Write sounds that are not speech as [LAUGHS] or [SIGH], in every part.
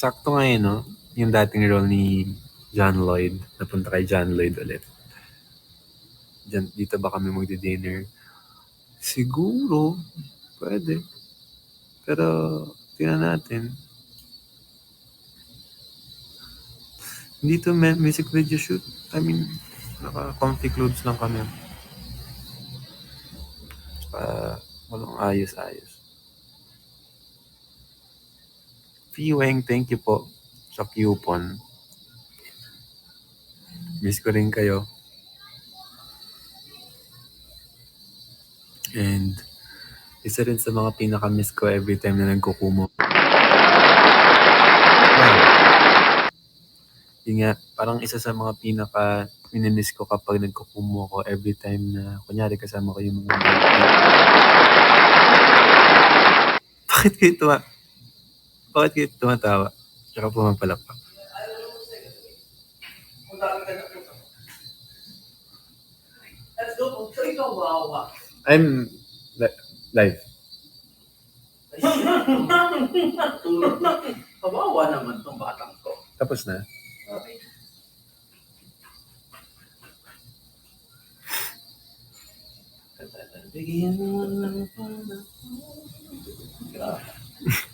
Sakto ngayon, no? Yung dating role ni John Lloyd. Napunta kay John Lloyd ulit. Diyan, dito ba kami magdi-dinner? Siguro. Pwede. Pero, tingnan natin. Dito, may music video shoot. I mean, naka-comfy clothes lang kami. Pa, walang ayos-ayos. Piweng, thank you po sa coupon. Miss ko rin kayo. And isa rin sa mga pinaka-miss ko every time na nagkukumo. Yun parang isa sa mga pinaka minimiss ko kapag nagkukumo ko every time na kunyari kasama ko yung mga [LAUGHS] Bakit kayo tuwa? Bakit kayo tumatawa? Tsaka pumapalakpak. I'm li- live. Kawawa naman tong batang ko. Tapos na. Okay. Bigyan mo ng panahon. Grabe.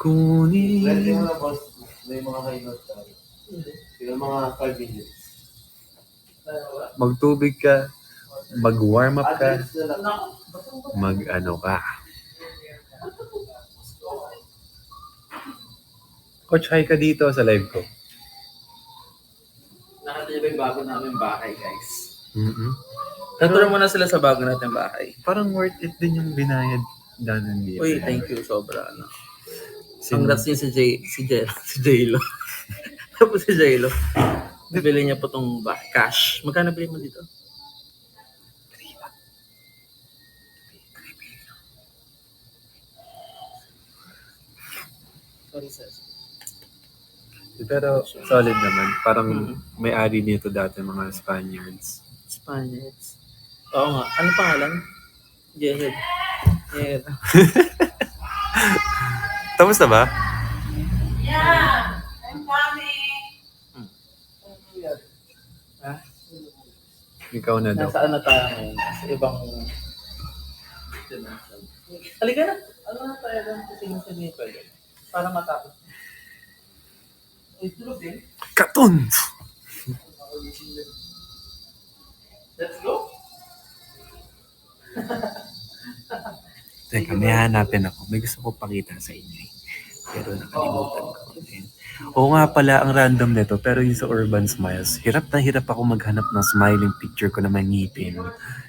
Kunin. Pwede mo na boss, may mga high note tayo. Yung mga 5 minutes. Magtubig ka. Mag-warm up ka. Na? Mag-ano ka. Coach, hi ka dito sa live ko. Nakita niyo ba yung bago namin bahay, guys? mm Taturo muna sila sa bago natin bahay. Parang worth it din yung binayad dito. Uy, thank you. Sobra, ano. Congrats din si J, si J, [LAUGHS] si J-Lo. [LAUGHS] Tapos si J-Lo. Bibili niya po tong bahay. Cash. Magkano bili mo dito? Sorry, sir. Pero solid naman. Parang Mm. may-ari nito dati mga Spaniards. Spaniards. Oo nga. Ano pangalan? Jehed. Jehed. [LAUGHS] Tapos na ba? Yeah, I'm coming. Ha? Ikaw na daw. Nasa ano tayo ngayon? Sa ibang dimension. Halika na. Ano na tayo lang sa sinusunod ko yun? Para matapos. Uy, tulog din. Katon! Let's go. Teka, may hanapin ako. May gusto ko pakita sa inyo. Pero nakalimutan ko. din. Oo nga pala, ang random nito. Pero yung sa Urban Smiles, hirap na hirap ako maghanap ng smiling picture ko na may ngipin.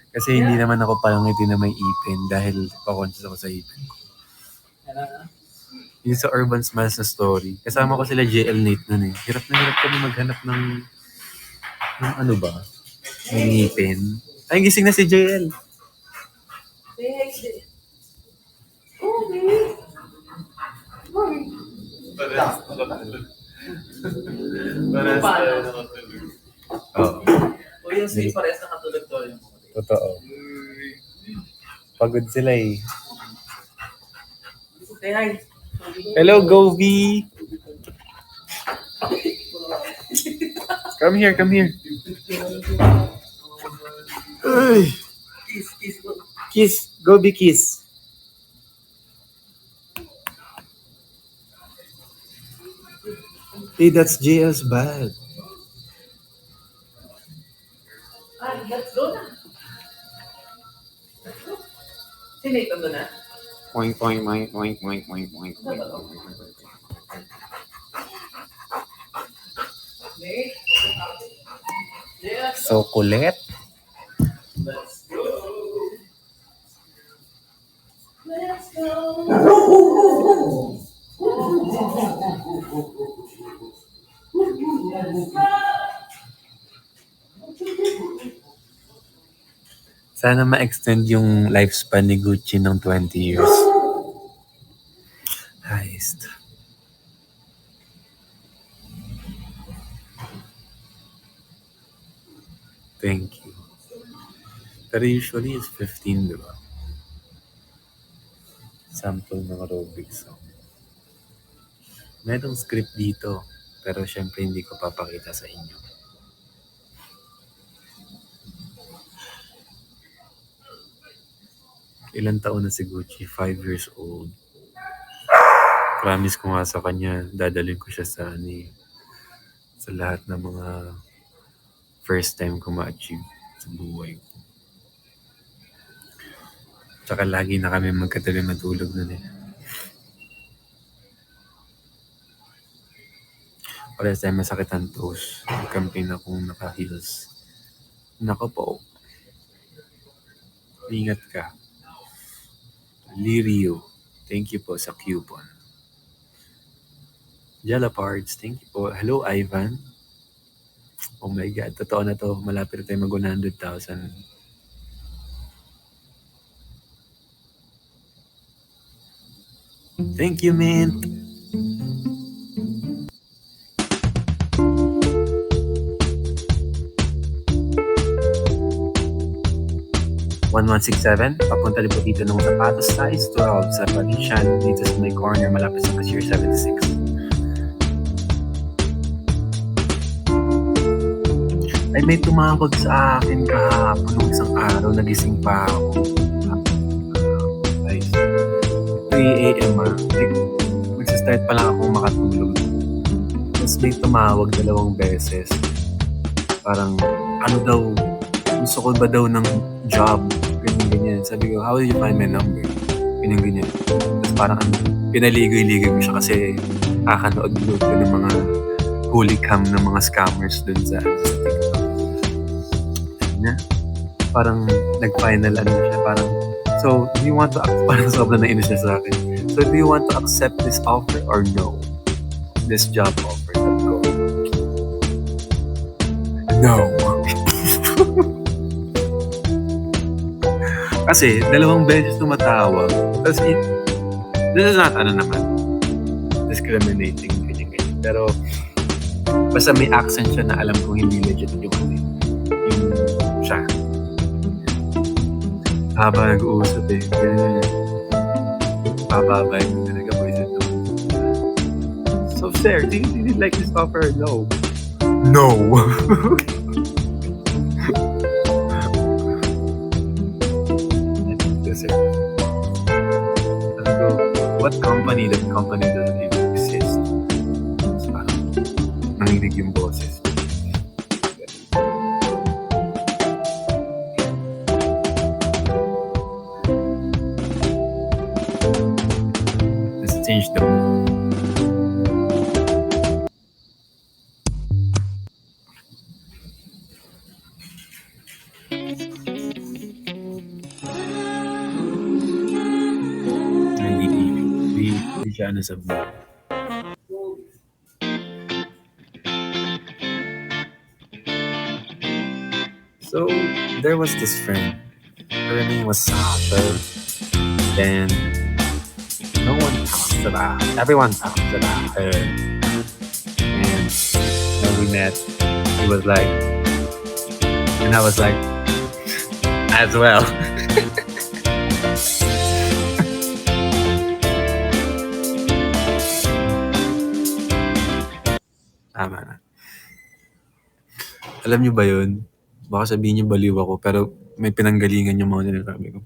Kasi hindi naman ako palangiti na may ipin dahil pa-conscious ako sa ipin ko. Yung sa Urban Smiles na story, kasama ko sila JL Nate nun eh. Hirap na hirap kami maghanap ng, ng ano ba? Ng ngipin. Ay, gising na si JL. Parang Paano? tayo nakatulog. Oo, O yung si pares nakatulog to totoo. Pagod sila eh. Say hi. Hello, Govi! Come here, come here. Ay, Kiss, kiss. kiss, Gobi kiss. Hey, that's JL's bag. Ah, let's go na. Si Nathan doon na. Oink, oink, oink, oink, oink, oink, oink, oink. Nate. Yes. So kulit. Sana ma-extend yung lifespan ni Gucci ng 20 years. Heist. Thank you. Pero usually it's 15, di ba? Sample ng aerobic song. Merong script dito, pero syempre hindi ko papakita sa inyo. Ilan taon na si Gucci? Five years old. Promise ko nga sa kanya, dadalhin ko siya sa, ano, eh, sa lahat ng mga first time ko ma-achieve sa buhay ko. Tsaka lagi na kami magkatabi matulog nun eh. Parehas tayo masakit ang toes. Campaign akong naka-heels. Nako po. Ingat ka. Lirio. Thank you po sa coupon. Jalapards, thank you po. Hello, Ivan. Oh my God, totoo na to. Malapit na tayo mag 100,000. Thank you, Mint. One one six seven. Papunta din po dito ng sapatos size 12 sa Patrician dito sa may corner malapit sa Cashier 76. Ay may tumawag sa akin kahapon nung isang araw, nagising pa ako. Guys, 3 a.m. ah. Like, magsa-start pa lang akong makatulog. Tapos may tumawag dalawang beses. Parang, ano daw, gusto ko ba daw ng job? Ganyan, ganyan. Sabi ko, how did you find my number? Ganyan, ganyan. Tapos parang ano, pinaligoy-ligoy ko siya kasi kakanood-load ko ng mga huli cam ng mga scammers dun sa, sa niya, parang nag-final ano siya, parang, so, do you want to, [LAUGHS] parang sobrang nainis siya sa akin. So, do you want to accept this offer or no? This job offer. Sabi ko, no. Kasi, dalawang beses tumatawag. Tapos, it, this is not, ano naman, discriminating, ganyan, ganyan. Pero, basta may accent siya na alam kong hindi legit yung, ano, yung siya. Haba nag-uusap eh. Ganyan, ganyan. Bababay ko talaga voice ito. So, sir, do you, do you like this offer? No. No. [LAUGHS] company? That company doesn't even exist. Boses. Let's change the mood. So there was this friend. Her name was Sasha. Then no one talks about everyone talks about her. And when we met, he was like and I was like [LAUGHS] as well. [LAUGHS] Tama na. Alam niyo ba yun? Baka sabihin niyo baliw ako, pero may pinanggalingan yung mga sinasabi ko.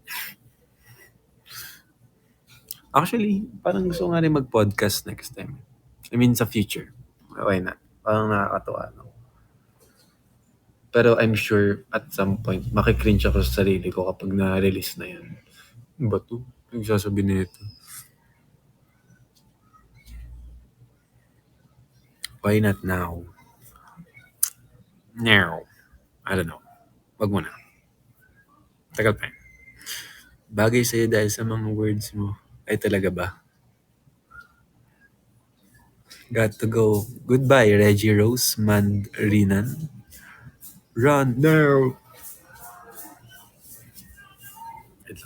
Actually, parang gusto nga rin mag-podcast next time. I mean, sa future. Why not? Parang nakakatawa. No? Pero I'm sure at some point, makikringe ako sa sarili ko kapag na-release na yan. Ano ba to? Nagsasabi na ito. Why not now? Now. I don't know. Wag mo na. Tagal pa. yun. Bagay sa'yo dahil sa mga words mo. Ay talaga ba? Got to go. Goodbye, Reggie Rose Mandrinan. Run now!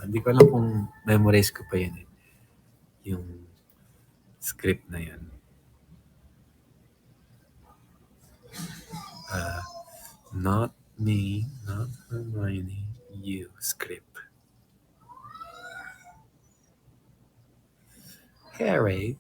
Hindi ko alam kung memorize ko pa yun eh. Yung script na yan. Uh, not me, not Hermione, you script. Harry,